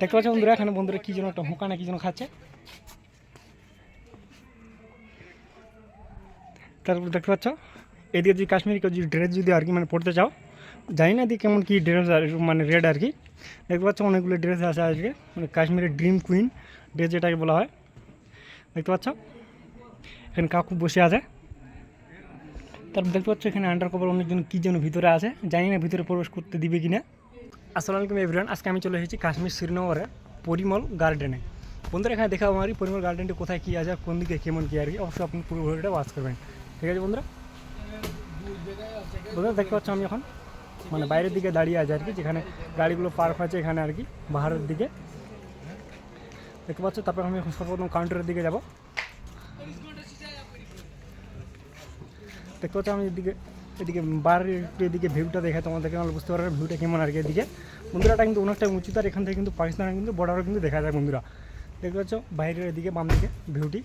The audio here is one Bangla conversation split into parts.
দেখতে পাচ্ছ বন্ধুরা, এখানে বন্ধুরা কি যেন একটা হোঁকা না কি যেন খাচ্ছে। তারপর দেখতে পাচ্ছ, এদিকে যদি কাশ্মীরি কেউ যদি ড্রেস যদি আর কি মানে পড়তে চাও, জানি না দিয়ে কেমন কী ড্রেস আর মানে রেড আর কি। দেখতে পাচ্ছ, অনেকগুলো ড্রেস আছে আজকে মানে কাশ্মীরের ড্রিম কুইন ড্রেস যেটাকে বলা হয়। দেখতে পাচ্ছ, এখানে কাকু বসে আছে। তারপর দেখতে পাচ্ছ, এখানে আন্ডার কভার অনেকজন কী যেন ভিতরে আছে, জানি না ভিতরে প্রবেশ করতে দিবে কি না আসসালামু আলাইকুম এভরিওয়ান আজকে আমি চলে এসেছি কাশ্মীর শ্রীনগরে পরিমল গার্ডেনে। বন্ধুরা, এখানে দেখা আমার পরিমল গার্ডেনটি কোথায়, কী আছে, কোন দিকে, কেমন, কী আর কি। অবশ্যই আপনি পুরো ভিডিওটা ওয়াচ করবেন। ঠিক আছে বন্ধুরা? বন্ধুরা, দেখতে পাচ্ছ আমি এখন? মানে বাইরের দিকে দাঁড়িয়ে আছে আর কি, যেখানে গাড়িগুলো পার্ক আছে এখানে আর কি, বাহারের দিকে। দেখতে পাচ্ছ, তারপর আমি এখন সর্বপ্রথম কাউন্টারের দিকে যাব। দেখতে পাচ্ছ আমি এদিকে এদিকে বারের একটু এদিকে ভিউটা দেখে তোমাদেরকে নাহলে বুঝতে পারবে? ভিউটা কেমন আর কি এদিকে? বন্ধুরাটা কিন্তু অনেকটা উঁচু তার এখান থেকে কিন্তু পাকিস্তানের কিন্তু বর্ডারও কিন্তু দেখা যায় বন্ধুরা। দেখতে পাচ্ছ? বাইরের এদিকে, বাম দিকে ভিউটি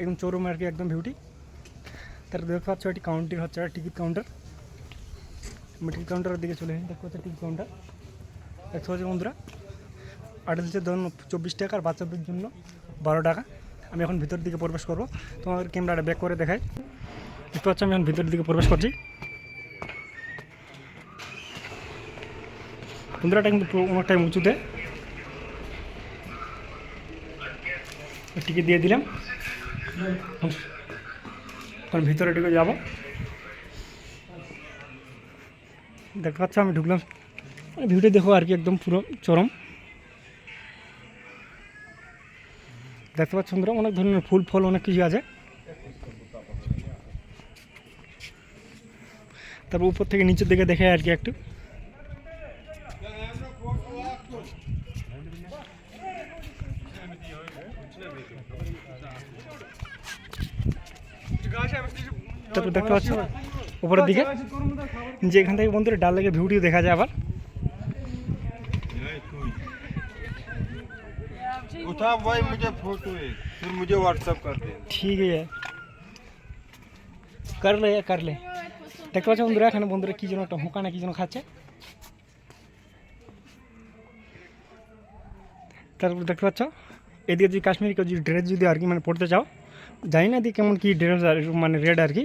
একদম চৌরুম আর কি একদম ভিউটি তারপর দেখতে পাচ্ছ এটি কাউন্টার হচ্ছে টিকিট কাউন্টার টিকিট কাউন্টারের দিকে চলে এসেছি। দেখতে পাচ্ছ টিকিট কাউন্টার দেখতে পাচ্ছ বন্ধুরা? আঠাশের ধরুন চব্বিশ টাকা আর বাচ্চাদের জন্য বারো টাকা। আমি এখন ভিতর দিকে প্রবেশ করব। তোমাদের ক্যামেরাটা ব্যাক করে দেখাই। দেখতে পাচ্ছ, আমি এখন ভিতরের দিকে প্রবেশ করছি। বন্ধুরাটা কিন্তু অনেকটাই উঁচুতে। টিকিট দিয়ে দিলাম। এখন ভিতরে ঢুকে যাব। দেখতে পাচ্ছ, আমি ঢুকলাম। ভিউটা দেখো আর কি, একদম পুরো চরম। দেখতে পাচ্ছ অনেক ধরনের ফুল, ফল, অনেক কিছু আছে। তারপর উপর থেকে নিচের দিকে দেখে আর কি একটু তারপর দেখতে পাচ্ছ উপরের দিকে যে এখান থেকে বন্ধুরা ডাল লেগে ভিউটিও দেখা যায় আবার उठा भाई मुझे फोटो एक फिर मुझे व्हाट्सएप कर दे ঠিক আছে করলে করলে দেখতে পাচ্ছ বন্ধুরা, এখানে বন্ধুরা কি যেন একটা হোঁকা না কি যেন খাচ্ছে। তারপর দেখতে পাচ্ছ, এদিকে যদি কাশ্মীরি কেউ যদি ড্রেস যদি আর কি মানে পড়তে চাও, জানি না দিয়ে কেমন কী ড্রেস আর মানে রেড আর কি।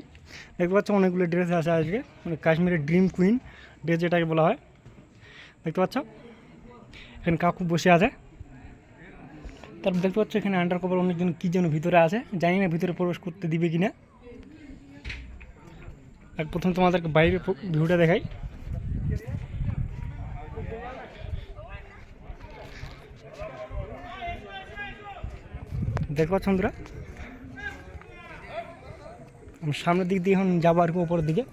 দেখতে পাচ্ছ অনেকগুলো ড্রেস আছে আজকে মানে কাশ্মীরের ড্রিম কুইন ড্রেস যেটাকে বলা হয়। দেখতে পাচ্ছ, এখানে কাকু বসে আছে। তারপর দেখতে পাচ্ছ, এখানে আন্ডার কভার অনেকজন কী যেন ভিতরে আছে, জানি না ভিতরে প্রবেশ করতে দিবে কি না আর প্রথম তোমাদেরকে বাইরে ভিউটা দেখাই। দেখতে পাচ্ছ বন্ধুরা? আমি সামনের দিক দিয়ে এখন যাব আর কি উপরের দিকে।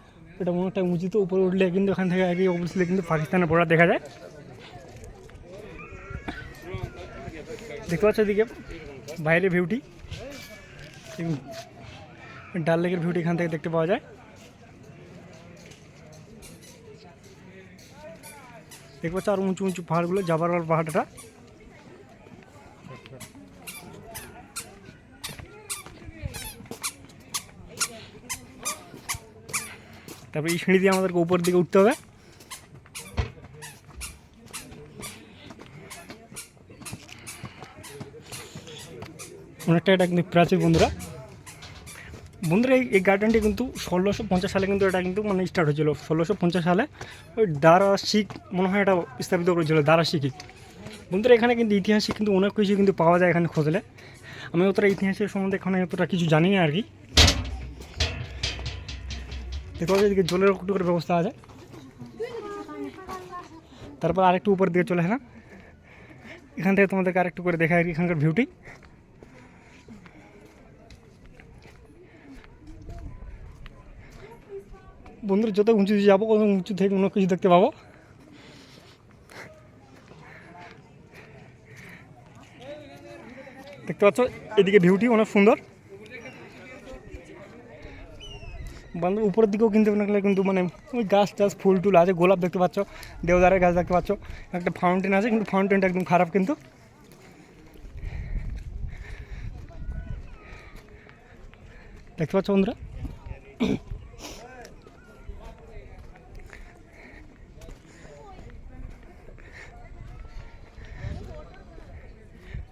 এটা অনেকটা উঁচুতে উপরে উঠলে কিন্তু এখান থেকে আর কি অবশ্যই কিন্তু পাকিস্তানের বর্ডার দেখা যায়। দেখতে পাচ্ছ এদিকে? বাইরের ভিউটি ডাল লেকের ভিউটি এখান থেকে দেখতে পাওয়া যায়। দেখতে পাচ্ছ আর উঁচু উঁচু পাহাড়গুলো, যাবার পাহাড়টা। তারপরে এই সিঁড়ি দিয়ে আমাদেরকে উপর দিকে উঠতে হবে। অনেকটা এটা কিন্তু প্রাচীর বন্ধুরা। বন্ধুরা, এই গার্ডেনটি কিন্তু ষোলোশো পঞ্চাশ সালে কিন্তু এটা কিন্তু মানে স্টার্ট হয়েছিল। ষোলোশো পঞ্চাশ সালে ওই দারা শিখ মনে হয় এটা স্থাপিত করেছিল, দারা শিখি বন্ধুরা, এখানে কিন্তু ইতিহাসে কিন্তু অনেক কিছু কিন্তু পাওয়া যায় এখানে খোঁজলে। আমি অতটা ইতিহাসের সম্বন্ধে এখানে অতটা কিছু জানি না আর কি। দেখতে এদিকে জলের একটু করে ব্যবস্থা আছে। তারপর আরেকটু উপর দিকে চলে এলাম। এখান থেকে তোমাদেরকে আরেকটু করে দেখা এখানকার ভিউটি বন্ধুরা যত উঁচু যাব কত উঁচু থেকে অন্য কিছু দেখতে পাবো। দেখতে পাচ্ছ, এদিকে ভিউটি অনেক সুন্দর। বান্ধব উপরের দিকেও কিন্তু আপনাকে কিন্তু মানে ওই গাছ টাছ, ফুল টুল আছে, গোলাপ দেখতে পাচ্ছ, দেওদারের গাছ দেখতে পাচ্ছ, একটা ফাউন্টেন আছে, কিন্তু ফাউন্টেনটা একদম খারাপ কিন্তু। দেখতে পাচ্ছ বন্ধুরা?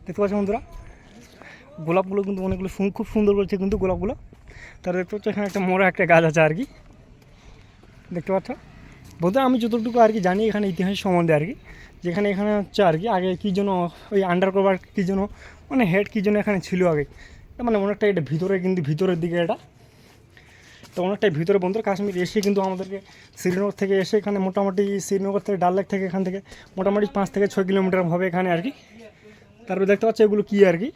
দেখতে পাচ্ছ বন্ধুরা? গোলাপগুলো কিন্তু অনেকগুলো খুব সুন্দর করেছে কিন্তু গোলাপগুলো। তার দেখতে পাচ্ছ এখানে একটা মোড়া একটা গাছ আছে আর কি। দেখতে পাচ্ছ? বন্ধুরা, আমি যতটুকু আর কি জানি এখানে ইতিহাস সম্বন্ধে আর কি। যেখানে এখানে হচ্ছে আর কি, আগে কী জন্য ওই আন্ডার কভার কী জন্য মানে হেড কী জন্য এখানে ছিল আগে। মানে অনেকটা এটা ভিতরে কিন্তু ভিতরের দিকে এটা। তো অনেকটাই ভিতরে বন্ধুরা, কাশ্মীর এসে কিন্তু আমাদেরকে শ্রীনগর থেকে এসে এখানে মোটামুটি শ্রীনগর থেকে ডাল থেকে এখান থেকে মোটামুটি পাঁচ থেকে ছয় কিলোমিটার হবে এখানে আর কি। তারপরে দেখতে পাচ্ছ এগুলো কী আর কি?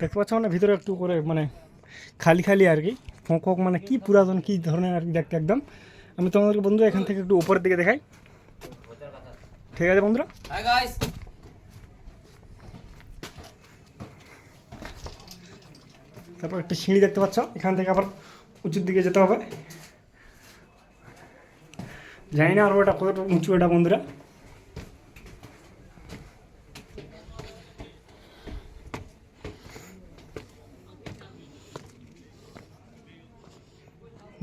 দেখতে পাচ্ছ মানে ভিতরে একটু করে মানে খালি খালি আর কি। ফোঁক ফোঁক মানে কী পুরাতন কী ধরনের আর কি দেখতে একদম। আমি তোমাদেরকে বন্ধু এখান থেকে একটু উপরের দিকে দেখাই। ঠিক আছে বন্ধুরা? তারপর একটা সিঁড়ি দেখতে পাচ্ছ। এখান থেকে আবার উঁচুর দিকে যেতে হবে। জানি না আরও এটা কতটা উঁচু এটা বন্ধুরা।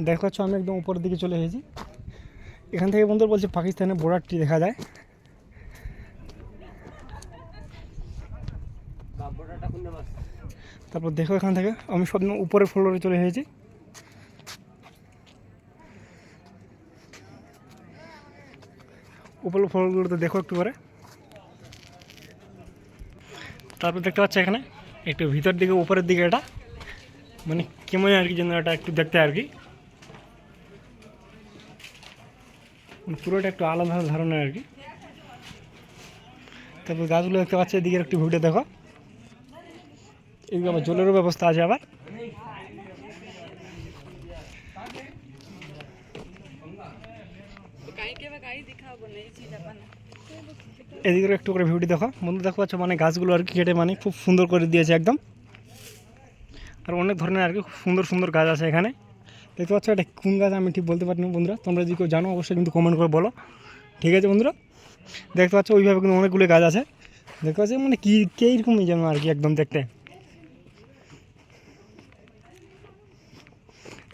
দেখতে পাচ্ছ আমি একদম উপরের দিকে চলে এসেছি। এখান থেকে বন্ধুরা বলছে পাকিস্তানের বর্ডারটি দেখা যায়। তারপর দেখো এখান থেকে, আমি সব উপরের ফ্লোরে চলে এসেছি। উপরের ফ্লোরগুলোতে দেখো একটু করে তারপর দেখতে পাচ্ছ এখানে, একটু ভিতর দিকে, উপরের দিকে এটা। মানে কেমন আর কি যেন এটা একটু দেখতে আর কি। পুরোটা একটু আলাদা ধরনের আর কি। তারপর গাছগুলো দেখতে পাচ্ছি এদিকে একটু ভিডিও দেখো। এদিকে আবার জলেরও ব্যবস্থা আছে আবার। এদিকে একটু করে ভিডিও দেখো। বন্ধু দেখো পাচ্ছ মানে গাছগুলো আর কি কেটে মানে খুব সুন্দর করে দিয়েছে একদম। আর অনেক ধরনের আর কি খুব সুন্দর সুন্দর গাছ আছে এখানে। দেখতে পাচ্ছ এটা কোন গাছ আমি ঠিক বলতে পারিনি বন্ধুরা। তোমরা যদি কেউ জানো অবশ্যই কিন্তু কমেন্ট করে বলো। ঠিক আছে বন্ধুরা? দেখতে পাচ্ছ ওইভাবে কিন্তু অনেকগুলো গাছ আছে। দেখতে পাচ্ছ মানে কী কীরকমই যেন আর কি একদম দেখতে।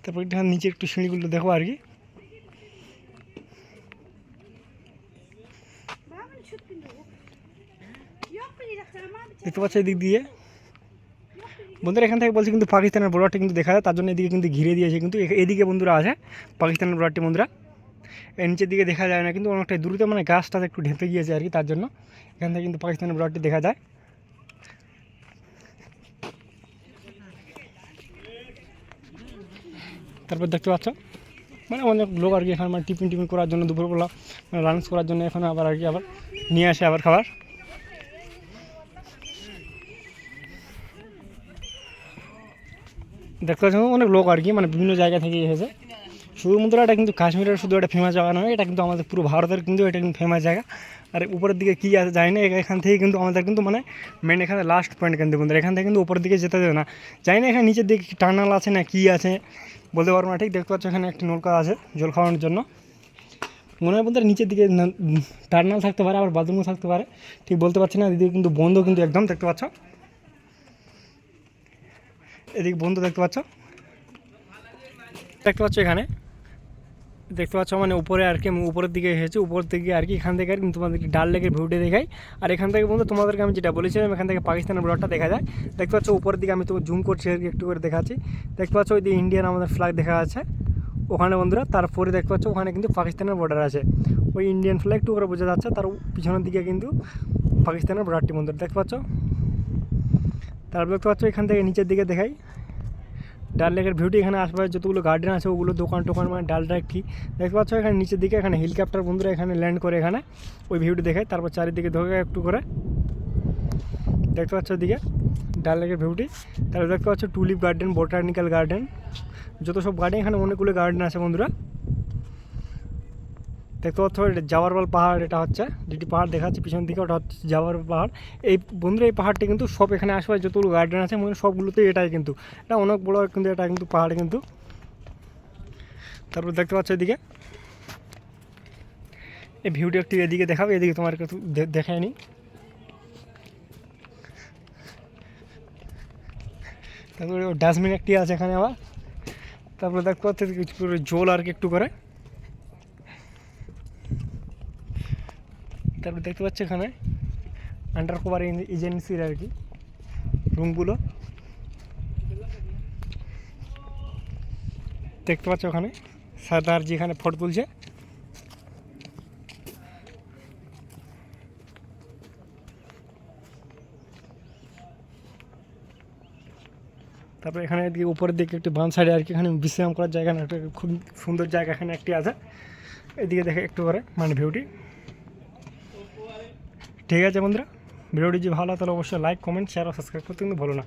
তারপর এটা নিচে একটু সিঁড়িগুলো দেখো আর কি। দেখতে পাচ্ছ এদিক দিয়ে। বন্ধুরা এখান থেকে বলছে কিন্তু পাকিস্তানের বর্ডারটি কিন্তু দেখা যায়, তার জন্য এদিকে কিন্তু ঘিরে দিয়েছে। কিন্তু এদিকে বন্ধুরা আছে, পাকিস্তানের বর্ডারটি বন্ধুরা। এর নিচের দিকে দেখা যায় না, কিন্তু অনেকটাই দূরতে মানে গাছটা একটু ঢেপে গিয়েছে আর কি, তার জন্য। এখান থেকে কিন্তু পাকিস্তানের বর্ডারটি দেখা যায়। তারপর দেখতে পাচ্ছ মানে অনেক লোক আর কি এখানে মানে টিফিন টিফিন করার জন্য, দুপুরবেলা মানে লাঞ্চ করার জন্য এখানে আবার আর কি আবার নিয়ে আসে আবার খাবার। দেখতে পাচ্ছ অনেক লোক আর কি মানে বিভিন্ন জায়গা থেকে এসেছে। শুধুমাত্র এটা কিন্তু কাশ্মীরের শুধু একটা ফেমাস জায়গা নয়, এটা কিন্তু আমাদের পুরো ভারতের কিন্তু এটা কিন্তু ফেমাস জায়গা। আর উপরের দিকে কী আছে জানি না এখান থেকে কিন্তু আমাদের কিন্তু মানে মেন এখানে লাস্ট পয়েন্ট কিন্তু বন্ধুরা, এখান থেকে কিন্তু উপরের দিকে যেতে দেবে না। জানি না এখানে নিচের দিকে টার্নাল আছে না কী আছে, বলতে পারব না ঠিক, দেখতে পাচ্ছ এখানে একটি নৌকা আছে জল খাওয়ানোর জন্য। মনে হয় বন্ধুরা নিচের দিকে টার্নাল থাকতে পারে, আবার বাথরুমও থাকতে পারে। ঠিক বলতে পারছি না দিদি কিন্তু বন্ধ কিন্তু একদম, দেখতে পাচ্ছ। এদিকে বন্ধু দেখতে পাচ্ছ? দেখতে পাচ্ছ এখানে? দেখতে পাচ্ছ মানে উপরে আর কি, উপরের দিকে এসেছি, উপর থেকে আর কি এখান থেকে আর তোমাদেরকে ডাল লেকের ভিউটা দেখাই। আর এখান থেকে বন্ধু তোমাদেরকে আমি যেটা বলেছিলাম, এখান থেকে পাকিস্তানের বর্ডারটা দেখা যায়। দেখতে পাচ্ছ উপরের দিকে আমি তো জুম করছি আর কি একটু করে দেখাচ্ছি। দেখতে পাচ্ছ ওই দিকে ইন্ডিয়ান আমাদের ফ্ল্যাগ দেখা যাচ্ছে। ওখানে বন্ধুরা, তারপরে দেখতে পাচ্ছ ওখানে কিন্তু পাকিস্তানের বর্ডার আছে। ওই ইন্ডিয়ান ফ্ল্যাগ একটু করে বোঝা যাচ্ছে, তার পিছনের দিকে কিন্তু পাকিস্তানের বর্ডারটি বন্ধুরা, দেখতে পাচ্ছ? তারপর দেখতে পাচ্ছ এখান থেকে নিচের দিকে দেখাই। ডাল লেকের ভিউটি এখানে আশেপাশে যতগুলো গার্ডেন আছে ওগুলো দোকান টোকান মানে ডাল একটি দেখতে পাচ্ছ এখানে নিচের দিকে এখানে হেলিকপ্টার বন্ধুরা এখানে ল্যান্ড করে এখানে। ওই ভিউটি দেখায় তারপর চারিদিকে ধোকে একটু করে। দেখতে পাচ্ছ ওদিকে ডাল লেকের ভিউটি তারপর দেখতে পাচ্ছ টুলিপ গার্ডেন বোটানিক্যাল গার্ডেন যত সব গার্ডেন এখানে অনেকগুলো গার্ডেন আছে বন্ধুরা। দেখতে পাচ্ছ, এটা জাওয়ারবাল পাহাড়, এটা হচ্ছে যেটি পাহাড় দেখাচ্ছে পিছন দিকে ওটা হচ্ছে জাওয়ার পাহাড়। এই বন্ধুরা, এই পাহাড়টি কিন্তু সব এখানে আশেপাশে যতগুলো গার্ডেন আছে মানে সবগুলোতেই এটাই কিন্তু। এটা অনেক বড় কিন্তু এটা কিন্তু পাহাড় কিন্তু। তারপর দেখতে পাচ্ছ এদিকে। এই ভিউটি একটু এদিকে দেখাবে, এদিকে তোমার দেখায় নি। তারপরে ডাস্টবিন একটি আছে এখানে আবার। তারপরে দেখতে পাচ্ছ জল আর কি একটু করে। তারপর দেখতে পাচ্ছ এখানে আন্ডার কভার এজেন্সির আর কি রুমগুলো দেখতে পাচ্ছ ওখানে সাদার যেখানে ফটো তুলছে। তারপরে এখানে এদিকে উপরের দিকে একটি বাম সাইডে আর কি এখানে বিশ্রাম করার জায়গা না, একটা খুব সুন্দর জায়গা এখানে একটি আছে। এদিকে দেখে একটু করে মানে ভিউটি ঠিক আছে বন্ধুরা? ভিডিওটি যদি ভালো তাহলে অবশ্যই লাইক কমেন্ট শেয়ার ও সাবস্ক্রাইব করতে কিন্তু ভুলো না।